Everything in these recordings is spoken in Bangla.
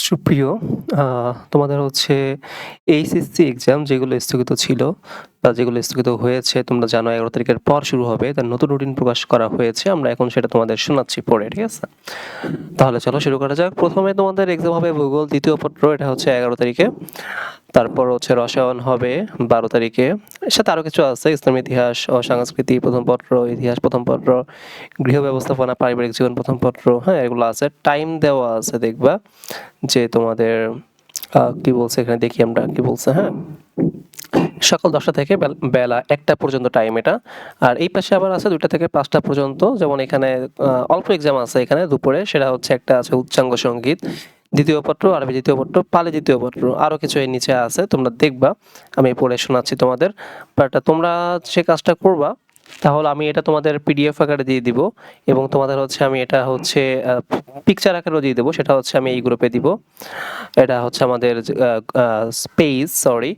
সুপ্রিয় তোমাদের হচ্ছে এইচএসসি এক্সাম যেগুলো স্থগিত ছিল বা যেগুলো স্থগিত হয়েছে, তোমরা জানো এগারো তারিখের পর শুরু হবে। তার নতুন রুটিন প্রকাশ করা হয়েছে। আমরা এখন সেটা তোমাদের শোনাচ্ছি পড়ে ঠিক আছে? তাহলে চলো শুরু করা যাক। প্রথমে তোমাদের এক্সাম হবে ভূগোল, দ্বিতীয় পত্র, এটা হচ্ছে এগারো তারিখে। তারপর হচ্ছে রসায়ন হবে বারো তারিখে। সাথে আরও কিছু আছে, ইসলাম ইতিহাস ও সংস্কৃতি, প্রথম পত্র, ইতিহাস প্রথম পত্র, গৃহ ব্যবস্থাপনা, পারিবারিক জীবন প্রথম পত্র হ্যাঁ এগুলো আছে। টাইম দেওয়া আছে, দেখবা যে তোমাদের কি বলছে এখানে, দেখি আমরা কি বলছে হ্যাঁ? সকাল দশটা থেকে বেল- একটা পর্যন্ত টাইম এটা। আর এই পাশে আবার আছে দুইটা থেকে পাঁচটা পর্যন্ত। যেমন এখানে অল্প এক্সাম আছে এখানে দুপুরে। সেটা হচ্ছে একটা আছে উচ্চাঙ্গ সংগীত, দ্বিতীয় পত্র, আরবি দ্বিতীয় পত্র, পালি দ্বিতীয় পত্র। আরও কিছু এর নিচে আছে, তোমরা দেখবা। আমি পড়ে শোনাচ্ছি তোমাদের। বাট তোমরা সে কাজটা করবা তাহলে আমি এটা তোমাদের পিডিএফ আকারে দিয়ে দিব এবং তোমাদের হচ্ছে আমি এটা হচ্ছে পিকচার আকারেও দিয়ে দেবো। সেটা হচ্ছে আমি এই গ্রুপে দিব। এটা হচ্ছে আমাদের space sorry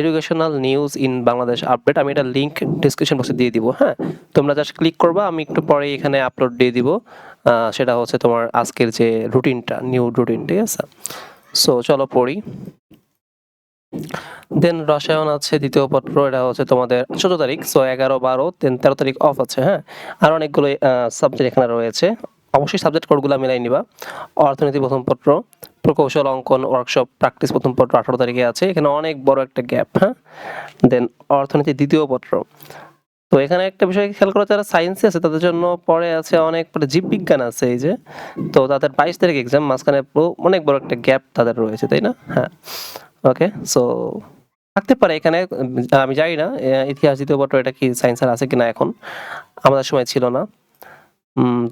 educational news in Bangladesh update আমি এটা লিঙ্ক ডিসক্রিপশন বক্সে দিয়ে দিব হ্যাঁ? তোমরা জাস্ট ক্লিক করবা, আমি একটু পরে এখানে আপলোড দিয়ে দিব। সেটা হচ্ছে তোমার আজকের যে রুটিনটা নিউ রুটিন ঠিক আছে? সো চলো পড়ি। দেন রসায়ন আছে, দ্বিতীয় পত্র এটা হচ্ছে তোমাদের চোদ্দ তারিখ সো এগারো, বারো দেন তেরো তারিখ অফ আছে হ্যাঁ? আর অনেকগুলো সাবজেক্ট এখানে রয়েছে। অবশ্যই সাবজেক্ট কোডগুলো মিলাই নিবা। অর্থনীতি প্রথম পত্র, প্রকৌশল, অঙ্কন ওয়ার্কশপ প্র্যাকটিস প্রথম পত্র আঠারো তারিখে আছে। এখানে অনেক বড় একটা গ্যাপ হ্যাঁ? দেন অর্থনীতি দ্বিতীয় পত্র। তো এখানে একটা বিষয় খেয়াল করো, যারা সায়েন্সে আছে, তাদের জন্য পরে আছে অনেক পরে জীববিজ্ঞান আছে এই যে। তো তাদের বাইশ তারিখ এক্সাম মাঝখানে অনেক বড় একটা গ্যাপ তাদের রয়েছে, তাই না? হ্যাঁ। ওকে সো থাকতে পারে এখানে, আমি জানি না ইতিহাস দ্বিতীয় পত্র, এটা কি সায়েন্সের আছে কিনা এখন? আমাদের সময় ছিল না।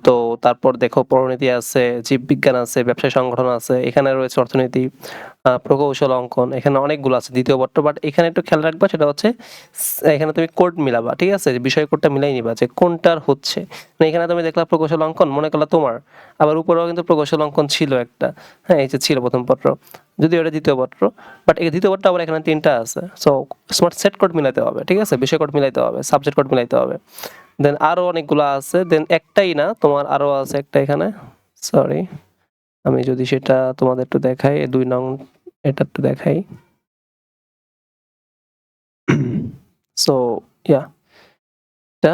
তো তারপর দেখো পরিণতি আছে, জীববিজ্ঞান আছে, ব্যবসায় সংগঠন আছে, এখানে রয়েছে অর্থনীতি প্রকৌশল, অঙ্কন, এখানে অনেকগুলো আছে দ্বিতীয় পত্র বাট এখানে একটু খেয়াল রাখবা, সেটা হচ্ছে, এখানে তুমি কোড মিলাবা, ঠিক আছে? বিষয় কোডটা মিলাই নিবা, যে কোনটার হচ্ছে। মানে এখানে তুমি দেখলা প্রকৌশল, অঙ্কন, মনে করলা তোমার, আবার উপরেও কিন্তু প্রকৌশল, অঙ্কন ছিল একটা হ্যাঁ এই যে ছিল প্রথম পত্র। যদিও এটা দ্বিতীয় পত্র বাট এই দ্বিতীয় পত্র আবার এখানে তিনটা আছে। সো স্মার্ট সেট কোড মিলাতে হবে ঠিক আছে? বিষয় কোড মিলাইতে হবে সাবজেক্ট কোড মিলাইতে হবে। দেন আরও অনেকগুলো আছে। দেন একটাই না তোমার আরও আছে একটা এখানে। সরি আমি যদি সেটা তোমাদের একটু দেখাই দুই নং এটা একটু দেখাই। সো ইয়া এটা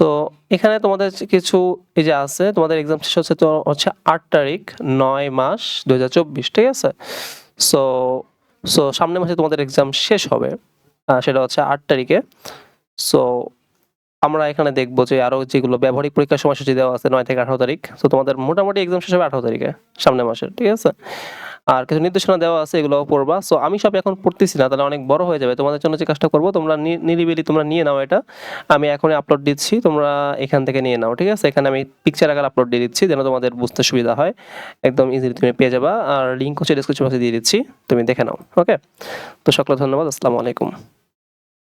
তো এখানে তোমাদের কিছু এই যে আছে, তোমাদের এক্সাম শেষ হচ্ছে তো হচ্ছে আট তারিখ, নয় মাস দু হাজার চব্বিশ, ঠিক আছে? সো সো সামনের মাসে তোমাদের এক্সাম শেষ হবে সেটা হচ্ছে আট তারিখে। সো আমরা এখানে দেখব যে আরও যেগুলো ব্যবহারিক পরীক্ষার সময়সূচি দেওয়া আছে নয় থেকে আঠারো তারিখ। তো তোমাদের মোটামুটি এক্সাম শেষ হবে আঠারো তারিখে, সামনের মাসের, ঠিক আছে? আর কিছু নির্দেশনা দেওয়া আছে এগুলো পড়বা। সো আমি সব এখন পড়তেছি না, তাহলে অনেক বড় হয়ে যাবে। তোমাদের জন্য যে কাজটা করব, তোমরা নিরিবিলি তোমরা নিয়ে নাও এটা। আমি এখনই আপলোড দিচ্ছি, তোমরা এখান থেকে নিয়ে নাও, ঠিক আছে? এখানে আমি পিকচার আকার আপলোড দিয়ে দিচ্ছি, যেন তোমাদের বুঝতে সুবিধা হয়। একদম ইজিলি তুমি পেয়ে যাবা। আর লিঙ্ক হচ্ছে ডিসক্রিপশন বক্সে দিয়ে দিচ্ছি, তুমি দেখে নাও ওকে তো সকলে ধন্যবাদ, আসসালামু আলাইকুম।